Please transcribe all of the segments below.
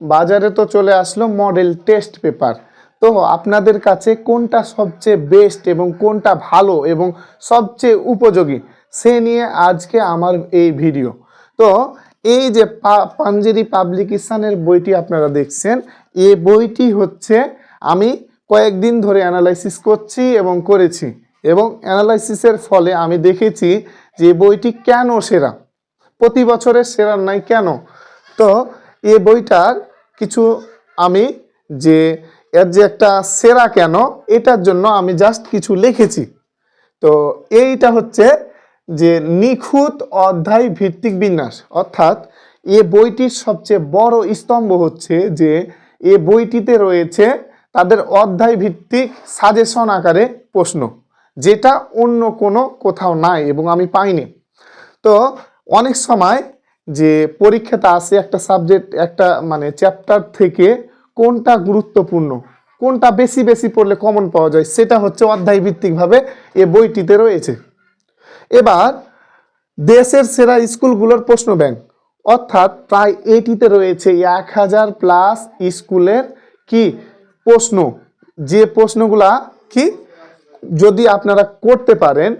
বাজারে তো চলে আসলো মডেল টেস্ট পেপার তো আপনাদের কাছে কোনটা সবচেয়ে বেস্ট এবং কোনটা ভালো এবং সবচেয়ে উপযোগী, সে নিয়ে আজকে আমার এই ভিডিও তো এই যে পাঞ্জেরি পাবলিকেশনের বইটি আপনারা দেখছেন, এ বইটি হচ্ছে, আমি কয়েকদিন ধরে অ্যানালাইসিস করছি এবং করেছি এবং অ্যানালাইসিসের ফলে আমি দেখেছি যে বইটি কেন সেরা, প্রতি বছরের সেরা নাই কেন? তো এ বইটার কিছু আমি যে এর যে একটা সেরা কেন, এটার জন্য আমি জাস্ট কিছু লিখেছি। তো এইটা হচ্ছে যে নিখুঁত অধ্যায় ভিত্তিক বিন্যাস। অর্থাৎ এ বইটির সবচেয়ে বড় স্তম্ভ হচ্ছে যে এ বইটিতে রয়েছে তাদের অধ্যায় ভিত্তিক সাজেশন আকারে প্রশ্ন, যেটা অন্য কোনো কোথাও নাই এবং আমি পাইনি। তো অনেক সময় যে পরীক্ষাতে আসে একটা সাবজেক্ট একটা মানে চ্যাপ্টার থেকে কোনটা গুরুত্বপূর্ণ, কোনটা বেশি বেশি পড়লে কমন পাওয়া যায়, সেটা হচ্ছে অধ্যায় ভিত্তিকভাবে এ বইটিতে রয়েছে। এবার, দেশের সেরা স্কুলগুলোর প্রশ্ন ব্যাংক অর্থাৎ প্রায় এটিতে রয়েছে এক হাজার প্লাস স্কুলের কি প্রশ্ন। যে প্রশ্নগুলা কি যদি আপনারা করতে পারেন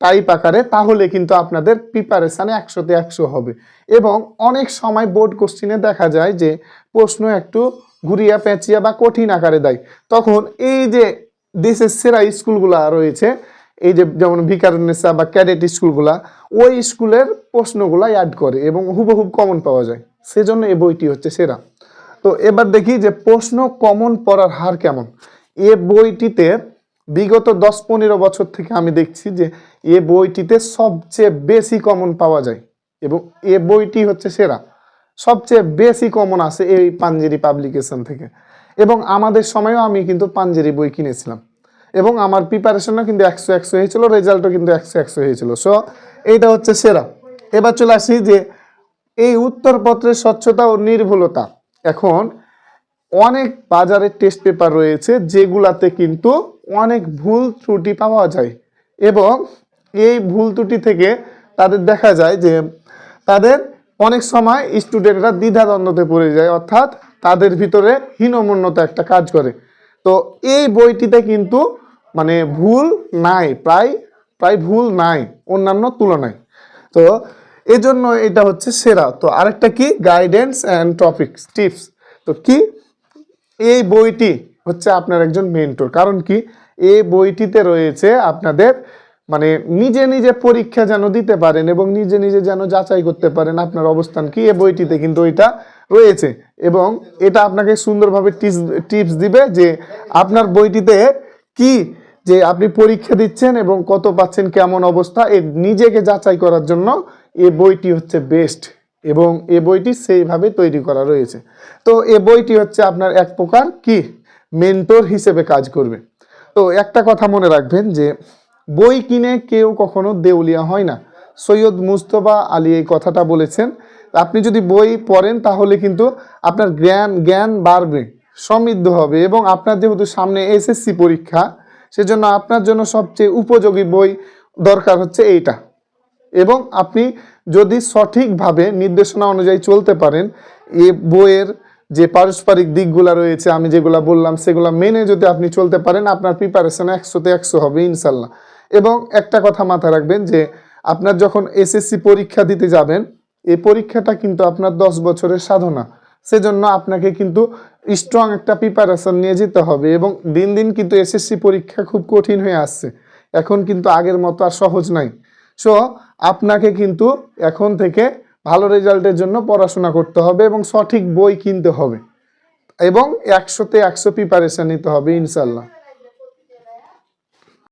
টাইপ আকারে, তাহলে কিন্তু আপনাদের প্রিপারেশানে একশোতে একশো হবে। এবং অনেক সময় বোর্ড কোশ্চিনে দেখা যায় যে, প্রশ্ন একটু ঘুরিয়া পেঁচিয়া বা কঠিন আকারে দেয়। তখন এই যে দেশের সেরা স্কুলগুলা রয়েছে, এই যে, যেমন ভিকারুন্নেসা বা ক্যাডেট স্কুলগুলা, ওই স্কুলের প্রশ্নগুলা অ্যাড করে এবং হুবহুব কমন পাওয়া যায়। সেজন্য এই বইটি হচ্ছে সেরা। তো এবার দেখি যে, প্রশ্ন কমন পড়ার হার কেমন? এ বইটিতে বিগত দশ পনেরো বছর থেকে আমি দেখছি যে এ বইটিতে সবচেয়ে বেশি কমন পাওয়া যায় এবং এ বইটি হচ্ছে সেরা। সবচেয়ে বেশি কমন আসে এই পাঞ্জেরি পাবলিকেশন থেকে। এবং আমাদের সময়ও আমি কিন্তু পাঞ্জেরি বই কিনেছিলাম। এবং আমার প্রিপারেশনও কিন্তু একশো একশো হয়েছিল রেজাল্টও কিন্তু একশো একশো হয়েছিল। সো এইটা হচ্ছে সেরা। এবার চলে আসি যে এই উত্তরপত্রের স্বচ্ছতা ও নির্ভুলতা। এখন অনেক বাজারে টেস্ট পেপার রয়েছে যেগুলাতে কিন্তু অনেক ভুল ত্রুটি পাওয়া যায় এবং এই ভুল ত্রুটি থেকে তাদের দেখা যায় যে তাদের অনেক সময় স্টুডেন্টরা দ্বিধাদ্বন্দ্বতে পড়ে যায়, অর্থাৎ তাদের ভিতরে হীনমন্যতা একটা কাজ করে। তো এই বইটিতে কিন্তু মানে ভুল নাই, প্রায় প্রায় ভুল নাই, অন্যান্য তুলনায়। তো এই জন্য এটা হচ্ছে সেরা। তো আরেকটা কি? গাইডেন্স অ্যান্ড টপিকস টিপস তো কি? এই বইটি হচ্ছে আপনার একজন মেন্টর কারণ কি? এই বইটিতে রয়েছে আপনাদের মানে নিজে নিজে পরীক্ষা যেন দিতে পারেন এবং নিজে নিজে যেন যাচাই করতে পারেন আপনার অবস্থান কি। এ বইটিতে কিন্তু ওইটা রয়েছে এবং এটা আপনাকে সুন্দরভাবে টিপস টিপস দিবে যে আপনার বইটিতে কি যে আপনি পরীক্ষা দিচ্ছেন এবং কত পাচ্ছেন, কেমন অবস্থা, এ নিজেকে যাচাই করার জন্য এ বইটি হচ্ছে বেস্ট এবং এ বইটি সেইভাবে তৈরি করা রয়েছে। তো এ বইটি হচ্ছে আপনার এক প্রকার কি? মেন্টর হিসেবে কাজ করবে। তো একটা কথা মনে রাখবেন যে, বই কিনে কেউ কখনো দেউলিয়া হয় না। সৈয়দ মুস্তফা আলী এই কথাটা বলেছেন, আপনি যদি বই পড়েন তাহলে কিন্তু আপনার জ্ঞান জ্ঞান বাড়বে, সমৃদ্ধ হবে এবং আপনার যেহেতু সামনে এসএসসি পরীক্ষা, সেজন্য আপনার জন্য সবচেয়ে উপযোগী বই দরকার হচ্ছে এইটা। এবং আপনি যদি সঠিকভাবে নির্দেশনা অনুযায়ী চলতে পারেন, এ বইয়ের যে পারস্পরিক দিকগুলো রয়েছে, আমি যেগুলো বললাম, সেগুলো মেনে যদি আপনি চলতে পারেন, আপনার প্রিপারেশন একশোতে একশো হবে, ইনশাল্লাহ। এবং একটা কথা মাথায় রাখবেন যে, আপনার যখন এসএসসি পরীক্ষা দিতে যাবেন এই পরীক্ষাটা কিন্তু আপনার দশ বছরের সাধনা। সেজন্য আপনাকে কিন্তু স্ট্রং একটা প্রিপারেশন নিয়ে যেতে হবে এবং দিন দিন কিন্তু এসএসসি পরীক্ষা খুব কঠিন হয়ে আসছে। এখন কিন্তু আগের মতো আর সহজ নাই। সো আপনাকে কিন্তু এখন থেকে ভালো রেজাল্টের জন্য পড়াশোনা করতে হবে এবং সঠিক বই কিনতে হবে এবং একশোতে একশো প্রিপারেশান নিতে হবে ইনশাল্লাহ